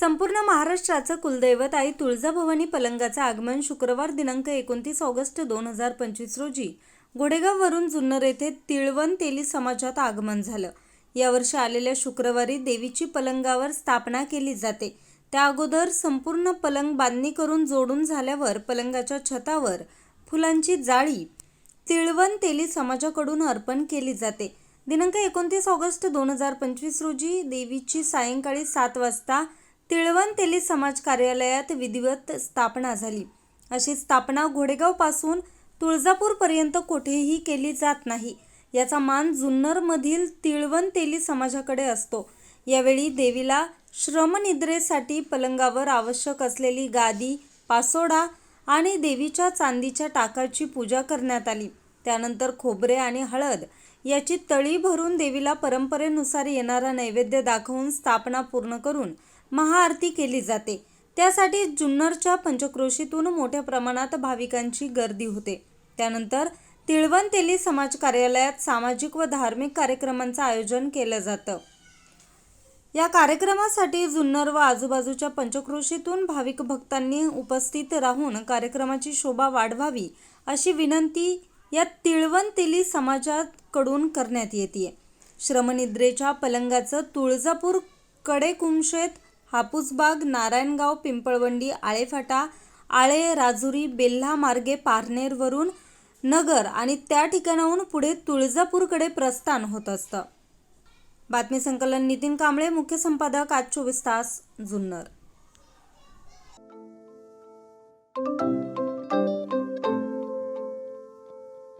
संपूर्ण महाराष्ट्राचं कुलदैवत आई तुळजाभवानी पलंगाचं आगमन शुक्रवार दिनांक एकोणतीस ऑगस्ट दोन हजार पंचवीस रोजी घोडेगाववरून जुन्नर येथे तिळवण तेली समाजात आगमन झालं. यावर्षी आलेल्या शुक्रवारी देवीची पलंगावर स्थापना केली जाते. त्या अगोदर संपूर्ण पलंग बांधणी करून जोडून झाल्यावर पलंगाच्या छतावर फुलांची जाळी तिळवण तेली समाजाकडून अर्पण केली जाते. दिनांक एकोणतीस ऑगस्ट दोन हजार पंचवीस रोजी देवीची सायंकाळी सात वाजता तिळवण तेली समाज कार्यालयात विधिवत स्थापना झाली. अशी स्थापना घोडेगावपासून तुळजापूरपर्यंत कुठेही केली जात नाही. याचा मान जुन्नरमधील तिळवण तेली समाजाकडे असतो. यावेळी देवीला श्रमनिद्रेसाठी पलंगावर आवश्यक असलेली गादी पासोडा आणि देवीच्या चांदीच्या टाकाची पूजा करण्यात आली. त्यानंतर खोबरे आणि हळद याची तळी भरून देवीला परंपरेनुसार येणारा नैवेद्य दाखवून स्थापना पूर्ण करून महाआरती केली जाते. त्यासाठी जुन्नरच्या पंचक्रोशीतून मोठ्या प्रमाणात भाविकांची गर्दी होते. त्यानंतर तिळवंतेली समाज कार्यालयात सामाजिक व धार्मिक कार्यक्रमांचं आयोजन केलं जातं. या कार्यक्रमासाठी जुन्नर व आजूबाजूच्या पंचक्रोशीतून भाविक भक्तांनी उपस्थित राहून कार्यक्रमाची शोभा वाढवावी अशी विनंती या तिळवंतेली समाजात कडून करण्यात येते श्रमनिद्रेच्या पलंगाचं तुळजापूर कडेकुमशेत हापूसबाग नारायणगाव पिंपळवंडी आळेफाटा आळे राजुरी बेल्हा मार्गे पारनेरवरून नगर आणि त्या ठिकाणाहून पुढे तुळजापूरकडे प्रस्थान होत असतं. बातमी संकलन नितीन कांबळे मुख्य संपादक आज चोवीस तास जुन्नर.